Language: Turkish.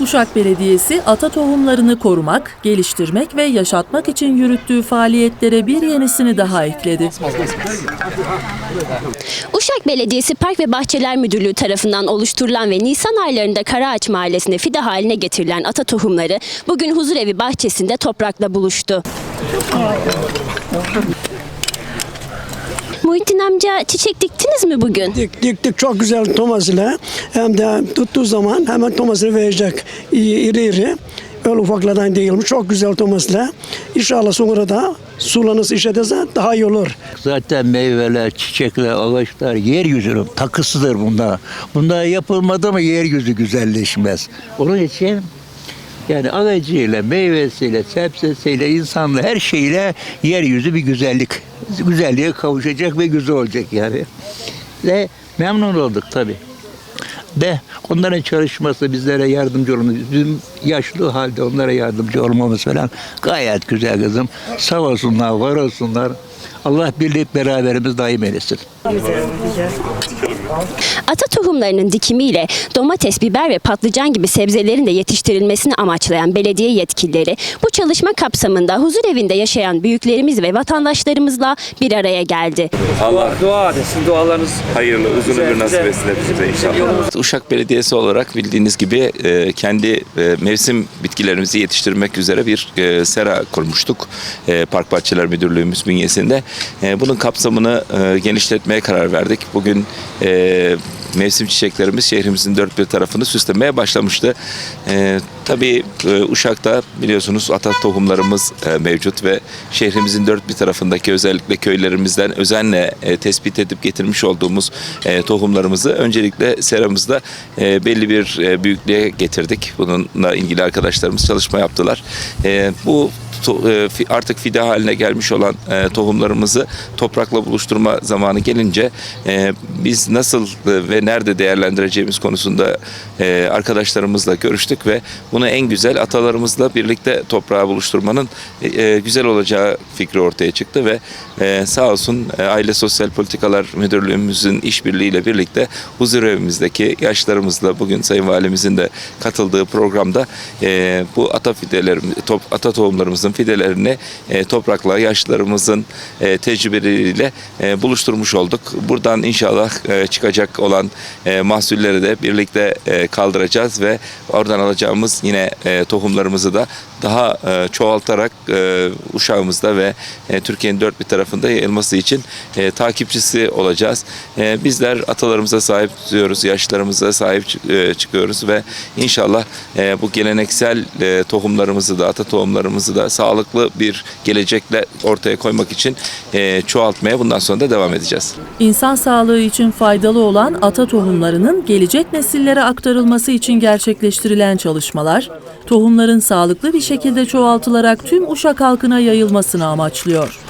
Uşak Belediyesi ata tohumlarını korumak, geliştirmek ve yaşatmak için yürüttüğü faaliyetlere bir yenisini daha ekledi. Uşak Belediyesi Park ve Bahçeler Müdürlüğü tarafından oluşturulan ve Nisan aylarında Karaağaç Mahallesi'nde fide haline getirilen ata tohumları bugün huzurevi bahçesinde toprakla buluştu. Muhittin amca çiçek diktiniz mi bugün? Dik, diktik çok güzel domatesle. Hem de tuttuğu zaman hemen domatesi verecek. İyi, iri iri. Öyle ufaklardan değil mi? Çok güzel domatesle. İnşallah sonra da sulanırsa işlediyse daha iyi olur. Zaten meyveler, çiçekler, ağaçlar yeryüzünün takısıdır bunlar. Bunlar yapılmadı mı yeryüzü güzelleşmez. Onun için yani ağacıyla, meyvesiyle, sebzesiyle, insanla her şeyle yeryüzü bir güzellik. Güzelliğe kavuşacak ve güzel olacak yani. Ve memnun olduk tabii. De onların çalışması bizlere yardımcı olmamız, bizim yaşlı halde onlara yardımcı olmamız falan gayet güzel kızım. Sağ olsunlar, var olsunlar. Allah birlik beraberimiz daim eylesin. Ata tohumlarının dikimiyle domates, biber ve patlıcan gibi sebzelerin de yetiştirilmesini amaçlayan belediye yetkilileri bu çalışma kapsamında huzur evinde yaşayan büyüklerimiz ve vatandaşlarımızla bir araya geldi. Allah Dua desin, dualarınız hayırlı, uzun ömür nasip etsin hepimize inşallah. Uşak Belediyesi olarak bildiğiniz gibi e, kendi e, mevsim bitkilerimizi yetiştirmek üzere bir e, sera kurmuştuk. Park Bahçeler Müdürlüğümüz bünyesinde. E, bunun kapsamını e, genişletmeye karar verdik. Bugün e, mevsim çiçeklerimiz şehrimizin dört bir tarafını süslemeye başlamıştı. E, tabii e, Uşak'ta biliyorsunuz ata tohumlarımız mevcut ve şehrimizin dört bir tarafındaki özellikle köylerimizden özenle tespit edip getirmiş olduğumuz tohumlarımızı öncelikle seramızda belli bir büyüklüğe getirdik. Bununla ilgili arkadaşlarımız çalışma yaptılar. Bu artık fide haline gelmiş olan e, tohumlarımızı toprakla buluşturma zamanı gelince e, biz nasıl e, ve nerede değerlendireceğimiz konusunda e, arkadaşlarımızla görüştük ve bunu en güzel atalarımızla birlikte toprağa buluşturmanın e, e, güzel olacağı fikri ortaya çıktı ve e, sağ olsun e, Aile Sosyal Politikalar Müdürlüğümüzün işbirliğiyle birlikte huzur evimizdeki yaşlarımızla bugün Sayın Valimizin de katıldığı programda e, bu ata fidelerimiz, ata tohumlarımızın fidelerini e, toprakla yaşlarımızın e, tecrübeleriyle e, buluşturmuş olduk. Buradan inşallah e, çıkacak olan e, mahsulleri de birlikte e, kaldıracağız ve oradan alacağımız yine e, tohumlarımızı da daha e, çoğaltarak e, Uşağımızda ve e, Türkiye'nin dört bir tarafında yayılması için e, takipçisi olacağız. E, bizler atalarımıza sahip diyoruz, yaşlarımıza sahip e, çıkıyoruz ve inşallah e, bu geleneksel e, tohumlarımızı da, ata tohumlarımızı da sağlıklı bir gelecekle ortaya koymak için e, çoğaltmaya bundan sonra da devam edeceğiz. İnsan sağlığı için faydalı olan ata tohumlarının gelecek nesillere aktarılması için gerçekleştirilen çalışmalar, tohumların sağlıklı bir şekilde çoğaltılarak tüm Uşak halkına yayılmasını amaçlıyor.